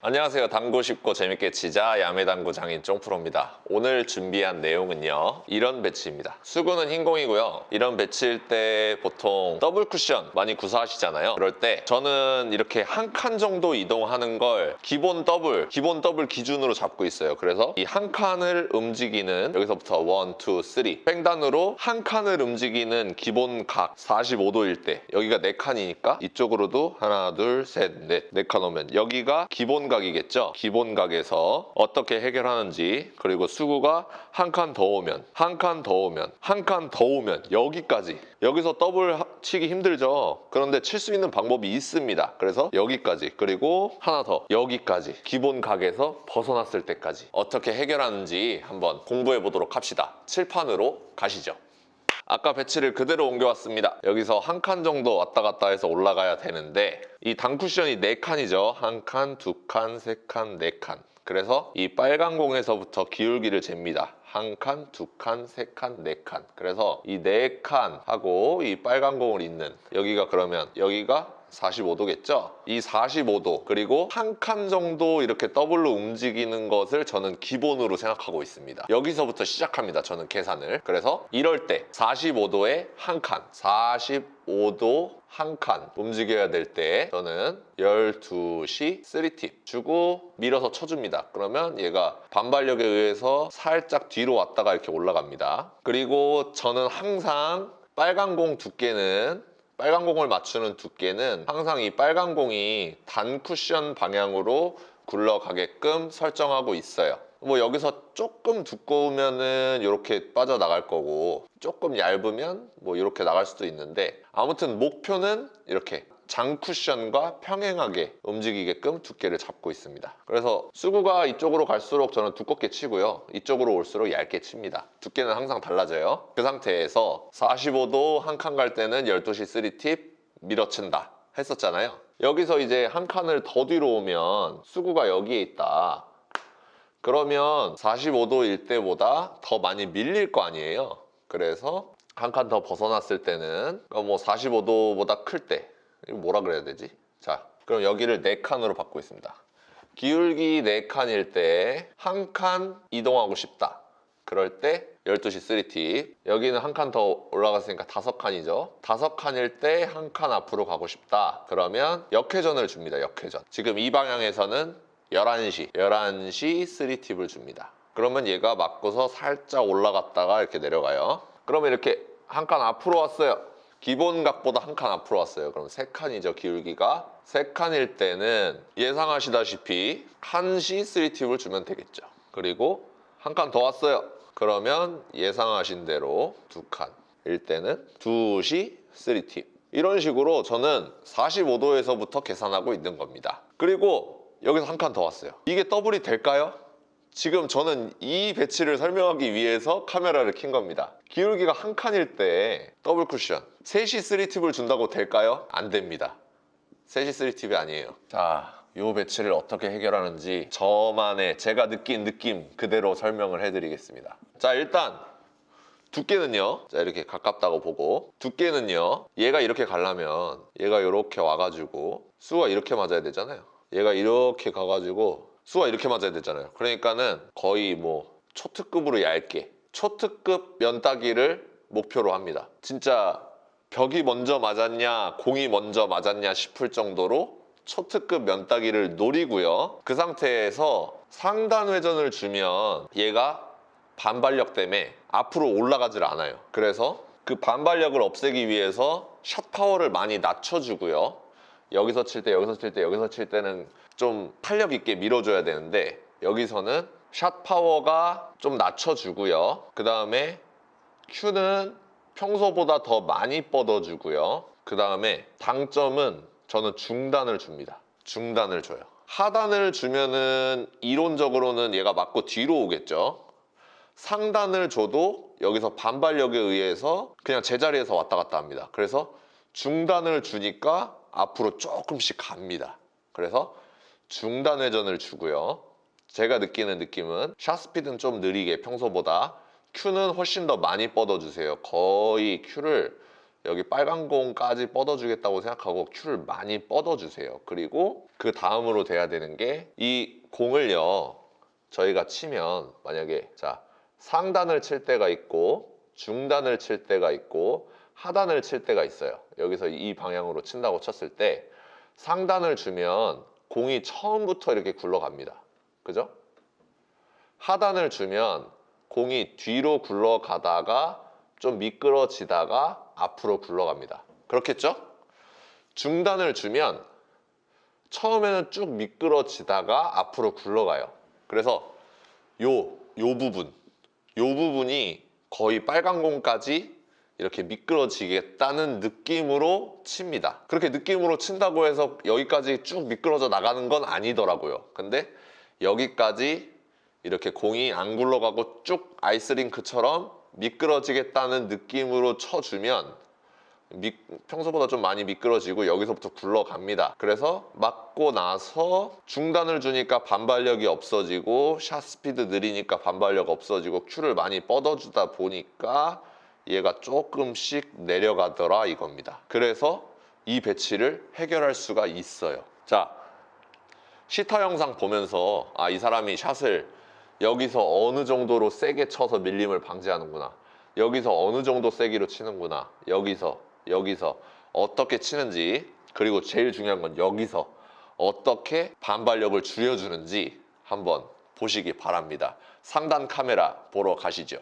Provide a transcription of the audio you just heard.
안녕하세요. 당구 쉽고 재밌게 치자 야매당구 장인 쫑프로입니다. 오늘 준비한 내용은요. 이런 배치입니다. 수구는 흰공이고요. 이런 배치일 때 보통 더블 쿠션 많이 구사하시잖아요. 그럴 때 저는 이렇게 한 칸 정도 이동하는 걸 기본 더블, 기본 더블 기준으로 잡고 있어요. 그래서 이 한 칸을 움직이는 여기서부터 원, 투, 쓰리 횡단으로 한 칸을 움직이는 기본 각 45도일 때 여기가 네 칸이니까 이쪽으로도 하나, 둘, 셋, 넷, 네칸 오면 여기가 기본 각이겠죠. 기본 각에서 어떻게 해결하는지 그리고 수구가 한 칸 더 오면 한 칸 더 오면 한 칸 더 오면 여기까지 여기서 더블 하- 치기 힘들죠. 그런데 칠 수 있는 방법이 있습니다. 그래서 여기까지 그리고 하나 더 여기까지 기본 각에서 벗어났을 때까지 어떻게 해결하는지 한번 공부해 보도록 합시다. 칠판으로 가시죠. 아까 배치를 그대로 옮겨왔습니다. 여기서 한 칸 정도 왔다 갔다 해서 올라가야 되는데 이 단쿠션이 네칸이죠 한 칸, 두 칸, 세 칸, 네 칸. 그래서 이 빨간 공에서부터 기울기를 잽니다. 한 칸, 두 칸, 세 칸, 네 칸. 그래서 이 네 칸하고 이 빨간 공을 잇는 여기가 그러면 여기가 45도겠죠? 이 45도 그리고 한 칸 정도 이렇게 더블로 움직이는 것을 저는 기본으로 생각하고 있습니다. 여기서부터 시작합니다. 저는 계산을. 그래서 이럴 때 45도에 한 칸, 45도 한 칸 움직여야 될 때 저는 12시 3팁 주고 밀어서 쳐줍니다. 그러면 얘가 반발력에 의해서 살짝 뒤로 왔다가 이렇게 올라갑니다. 그리고 저는 항상 빨간 공 두께는 빨간 공을 맞추는 두께는 항상 이 빨간 공이 단 쿠션 방향으로 굴러가게끔 설정하고 있어요. 뭐 여기서 조금 두꺼우면은 이렇게 빠져나갈 거고 조금 얇으면 뭐 이렇게 나갈 수도 있는데 아무튼 목표는 이렇게 장 쿠션과 평행하게 움직이게끔 두께를 잡고 있습니다. 그래서 수구가 이쪽으로 갈수록 저는 두껍게 치고요. 이쪽으로 올수록 얇게 칩니다. 두께는 항상 달라져요. 그 상태에서 45도 한 칸 갈 때는 12시 3팁 밀어친다 했었잖아요. 여기서 이제 한 칸을 더 뒤로 오면 수구가 여기에 있다. 그러면 45도일 때보다 더 많이 밀릴 거 아니에요. 그래서 한 칸 더 벗어났을 때는 그러니까 뭐 45도보다 클 때, 뭐라 그래야 되지? 자, 그럼 여기를 4칸으로 받고 있습니다. 기울기 4칸일 때 한 칸 이동하고 싶다. 그럴 때 12시 3팁. 여기는 한 칸 더 올라갔으니까 5칸이죠. 5칸일 때 한 칸 앞으로 가고 싶다. 그러면 역회전을 줍니다. 역회전. 지금 이 방향에서는 11시, 11시 3팁을 줍니다. 그러면 얘가 맞고서 살짝 올라갔다가 이렇게 내려가요. 그러면 이렇게 한 칸 앞으로 왔어요. 기본 각보다 한 칸 앞으로 왔어요. 그럼 세 칸이죠, 기울기가. 세 칸일 때는 예상하시다시피 1시 3팁을 주면 되겠죠. 그리고 한 칸 더 왔어요. 그러면 예상하신 대로 두 칸일 때는 2시 3팁. 이런 식으로 저는 45도에서부터 계산하고 있는 겁니다. 그리고 여기서 한 칸 더 왔어요. 이게 더블이 될까요? 지금 저는 이 배치를 설명하기 위해서 카메라를 킨 겁니다. 기울기가 한 칸일 때 더블 쿠션 3시 3팁을 준다고 될까요? 안 됩니다. 3시 3팁이 아니에요. 자, 이 배치를 어떻게 해결하는지 저만의 제가 느낀 느낌 그대로 설명을 해드리겠습니다. 자, 일단 두께는요. 자, 이렇게 가깝다고 보고 두께는요. 얘가 이렇게 가려면 얘가 이렇게 와가지고 수가 이렇게 맞아야 되잖아요. 얘가 이렇게 가가지고 수가 이렇게 맞아야 되잖아요. 그러니까는 거의 뭐 초특급으로 얇게 초특급 면따기를 목표로 합니다. 진짜 벽이 먼저 맞았냐 공이 먼저 맞았냐 싶을 정도로 초특급 면따기를 노리고요. 그 상태에서 상단 회전을 주면 얘가 반발력 때문에 앞으로 올라가질 않아요. 그래서 그 반발력을 없애기 위해서 샷 파워를 많이 낮춰주고요. 여기서 칠 때, 여기서 칠 때, 여기서 칠 때는 좀 탄력 있게 밀어줘야 되는데 여기서는 샷 파워가 좀 낮춰주고요. 그 다음에 큐는 평소보다 더 많이 뻗어주고요. 그 다음에 당점은 저는 중단을 줍니다. 중단을 줘요. 하단을 주면은 이론적으로는 얘가 맞고 뒤로 오겠죠. 상단을 줘도 여기서 반발력에 의해서 그냥 제자리에서 왔다 갔다 합니다. 그래서 중단을 주니까 앞으로 조금씩 갑니다. 그래서 중단 회전을 주고요. 제가 느끼는 느낌은 샷 스피드는 좀 느리게 평소보다 큐는 훨씬 더 많이 뻗어주세요. 거의 큐를 여기 빨간 공까지 뻗어주겠다고 생각하고 큐를 많이 뻗어주세요. 그리고 그 다음으로 돼야 되는 게 이 공을요 저희가 치면 만약에 자 상단을 칠 때가 있고 중단을 칠 때가 있고 하단을 칠 때가 있어요. 여기서 이 방향으로 친다고 쳤을 때 상단을 주면 공이 처음부터 이렇게 굴러갑니다. 그죠? 하단을 주면 공이 뒤로 굴러가다가 좀 미끄러지다가 앞으로 굴러갑니다. 그렇겠죠? 중단을 주면 처음에는 쭉 미끄러지다가 앞으로 굴러가요. 그래서 요, 요 부분, 요 부분이 거의 빨간 공까지 이렇게 미끄러지겠다는 느낌으로 칩니다. 그렇게 느낌으로 친다고 해서 여기까지 쭉 미끄러져 나가는 건 아니더라고요. 근데 여기까지 이렇게 공이 안 굴러가고 쭉 아이스링크처럼 미끄러지겠다는 느낌으로 쳐주면 미- 평소보다 좀 많이 미끄러지고 여기서부터 굴러갑니다. 그래서 맞고 나서 중단을 주니까 반발력이 없어지고 샷 스피드 느리니까 반발력 없어지고 큐를 많이 뻗어주다 보니까 얘가 조금씩 내려가더라 이겁니다. 그래서 이 배치를 해결할 수가 있어요. 자, 시타 영상 보면서 아, 이 사람이 샷을 여기서 어느 정도로 세게 쳐서 밀림을 방지하는구나. 여기서 어느 정도 세기로 치는구나. 여기서, 여기서 어떻게 치는지, 그리고 제일 중요한 건 여기서 어떻게 반발력을 줄여주는지 한번 보시기 바랍니다. 상단 카메라 보러 가시죠.